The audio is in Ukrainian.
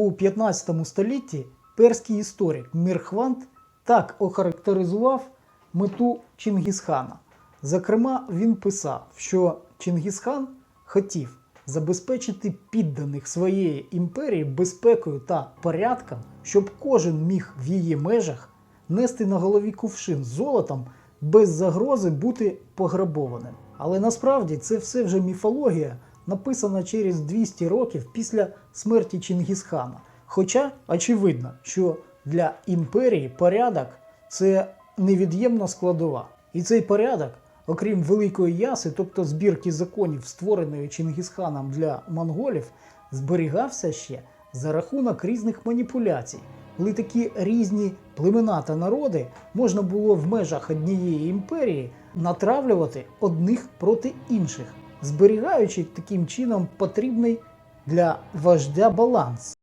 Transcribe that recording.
у 15 столітті перський історик Мірхвант так охарактеризував мету Чингісхана. Зокрема, він писав, що Чингісхан хотів забезпечити підданих своєї імперії безпекою та порядком, щоб кожен міг в її межах нести на голові кувшин золотом без загрози бути пограбованим. Але насправді це все вже міфологія, написана через 200 років після смерті Чингісхана. Хоча очевидно, що для імперії порядок це невід'ємна складова. І цей порядок, окрім великої яси, тобто збірки законів, створеної Чингісханом для монголів, зберігався ще за рахунок різних маніпуляцій, коли такі різні племена та народи можна було в межах однієї імперії натравлювати одних проти інших, зберігаючи таким чином потрібний для вождя баланс.